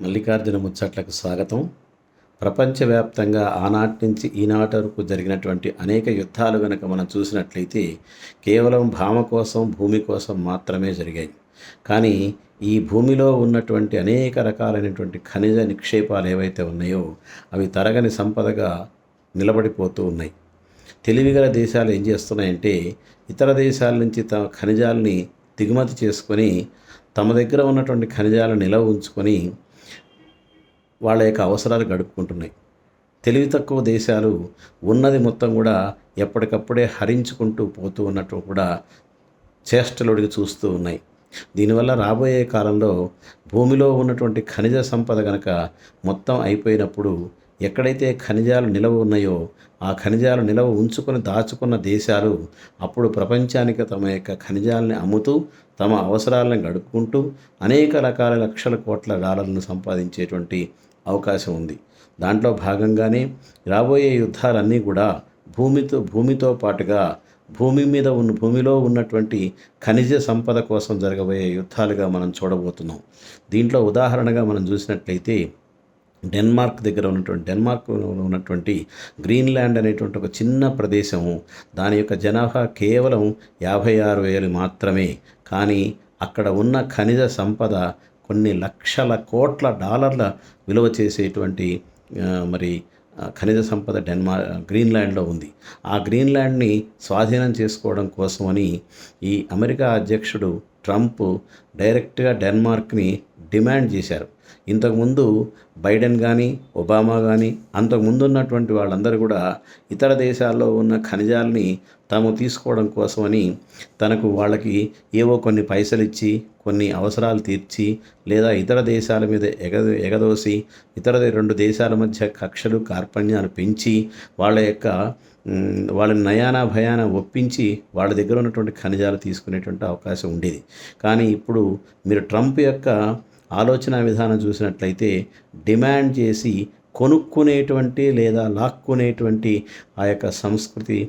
మల్లికార్జున ముచ్చట్లకు స్వాగతం. ప్రపంచవ్యాప్తంగా ఆనాటి నుంచి ఈనాటి వరకు జరిగినటువంటి అనేక యుద్ధాలు కనుక మనం చూసినట్లయితే కేవలం భామ కోసం భూమి కోసం మాత్రమే జరిగాయి. కానీ ఈ భూమిలో ఉన్నటువంటి అనేక రకాలైనటువంటి ఖనిజ నిక్షేపాలు ఏవైతే ఉన్నాయో అవి తరగని సంపదగా నిలబడిపోతూ ఉన్నాయి. తెలివిగల దేశాలు ఏం చేస్తున్నాయంటే ఇతర దేశాల నుంచి తమ ఖనిజాలని దిగుమతి చేసుకొని తమ దగ్గర ఉన్నటువంటి ఖనిజాలను నిలవ ఉంచుకొని వాళ్ళ యొక్క అవసరాలు గడుపుకుంటున్నాయి. తెలివి తక్కువ దేశాలు ఉన్నది మొత్తం కూడా ఎప్పటికప్పుడే హరించుకుంటూ పోతూ ఉన్నట్టు కూడా చేష్టలుడికి చూస్తూ ఉన్నాయి. దీనివల్ల రాబోయే కాలంలో భూమిలో ఉన్నటువంటి ఖనిజ సంపద కనుక మొత్తం అయిపోయినప్పుడు ఎక్కడైతే ఖనిజాలు నిలవ ఉన్నాయో ఆ ఖనిజాలు నిలవ ఉంచుకొని దాచుకున్న దేశాలు అప్పుడు ప్రపంచానికి తమ యొక్క ఖనిజాలని అమ్ముతూ తమ అవసరాలను గడుపుకుంటూ అనేక రకాల లక్షల కోట్ల డాలర్లను సంపాదించేటువంటి అవకాశం ఉంది. దాంట్లో భాగంగానే రాబోయే యుద్ధాలన్నీ కూడా భూమితో భూమితో పాటుగా భూమి మీద ఉన్న భూమిలో ఉన్నటువంటి ఖనిజ సంపద కోసం జరగబోయే యుద్ధాలుగా మనం చూడబోతున్నాం. దీంట్లో ఉదాహరణగా మనం చూసినట్లయితే డెన్మార్క్ దగ్గర ఉన్నటువంటి డెన్మార్క్ ఉన్నటువంటి గ్రీన్లాండ్ అనేటువంటి ఒక చిన్న ప్రదేశము. దాని యొక్క జనాభా కేవలం యాభై ఆరు వేలు మాత్రమే. కానీ అక్కడ ఉన్న ఖనిజ సంపద కొన్ని లక్షల కోట్ల డాలర్ల విలువ చేసేటువంటి మరి ఖనిజ సంపద డెన్మార్ గ్రీన్లాండ్లో ఉంది. ఆ గ్రీన్లాండ్ని స్వాధీనం చేసుకోవడం కోసమని ఈ అమెరికా అధ్యక్షుడు ట్రంప్ డైరెక్ట్గా డెన్మార్క్ని డిమాండ్ చేశారు. ఇంతకుముందు బైడెన్ కానీ ఒబామా కానీ అంతకుముందు ఉన్నటువంటి వాళ్ళందరూ కూడా ఇతర దేశాల్లో ఉన్న ఖనిజాలని తాము తీసుకోవడం కోసమని తనకు వాళ్ళకి ఏవో కొన్ని పైసలు ఇచ్చి కొన్ని అవసరాలు తీర్చి లేదా ఇతర దేశాల మీద ఎగ ఎగదోసి ఇతర రెండు దేశాల మధ్య కక్షలు కార్పణ్యాలు పెంచి వాళ్ళ యొక్క వాళ్ళని నయానా భయాన ఒప్పించి వాళ్ళ దగ్గర ఉన్నటువంటి ఖనిజాలు తీసుకునేటువంటి అవకాశం ఉండేది. కానీ ఇప్పుడు మీరు ట్రంప్ యొక్క ఆలోచన విధానం చూసినట్లయితే డిమాండ్ చేసి కొనుక్కునేటువంటి లేదా లాక్కునేటువంటి ఆ యొక్క సంస్కృతి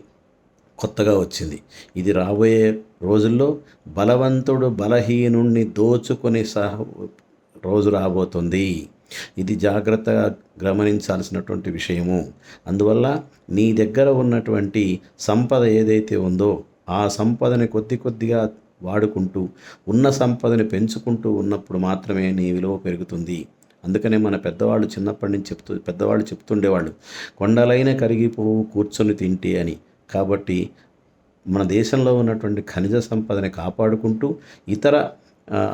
కొత్తగా వచ్చింది. ఇది రాబోయే రోజుల్లో బలవంతుడు బలహీనుణ్ణి దోచుకుని సహ రోజు రాబోతుంది. ఇది జాగ్రత్తగా గమనించాల్సినటువంటి విషయము. అందువల్ల నీ దగ్గర ఉన్నటువంటి సంపద ఏదైతే ఉందో ఆ సంపదని కొద్ది కొద్దిగా వాడుకుంటూ ఉన్న సంపదని పెంచుకుంటూ ఉన్నప్పుడు మాత్రమే నీ విలువ పెరుగుతుంది. అందుకనే మన పెద్దవాళ్ళు చిన్నప్పటి నుంచి చెప్తూ పెద్దవాళ్ళు చెప్తుండేవాళ్ళు కొండలైన కరిగిపోవు కూర్చొని తింటే అని. కాబట్టి మన దేశంలో ఉన్నటువంటి ఖనిజ సంపదని కాపాడుకుంటూ ఇతర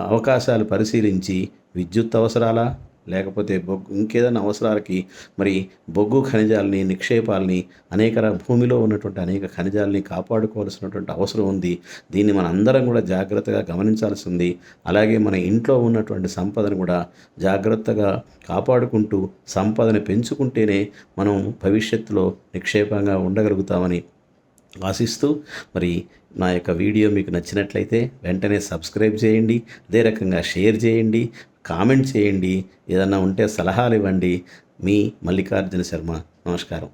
అవకాశాలు పరిశీలించి విద్యుత్ అవసరాలా లేకపోతే బొగ్గు ఇంకేదైనా అవసరాలకి మరి బొగ్గు ఖనిజాలని నిక్షేపాలని అనేక భూమిలో ఉన్నటువంటి అనేక ఖనిజాలని కాపాడుకోవాల్సినటువంటి అవసరం ఉంది. దీన్ని మన అందరం కూడా జాగ్రత్తగా గమనించాల్సి ఉంది. అలాగే మన ఇంట్లో ఉన్నటువంటి సంపదను కూడా జాగ్రత్తగా కాపాడుకుంటూ సంపదను పెంచుకుంటేనే మనం భవిష్యత్తులో నిక్షేపంగా ఉండగలుగుతామని ఆశిస్తూ మరి నా యొక్క వీడియో మీకు నచ్చినట్లయితే వెంటనే సబ్స్క్రైబ్ చేయండి అదే రకంగా షేర్ చేయండి కామెంట్ చేయండి. ఏదన్నా ఉంటే సలహాలు ఇవ్వండి. మీ మల్లికార్జున శర్మ. నమస్కారం.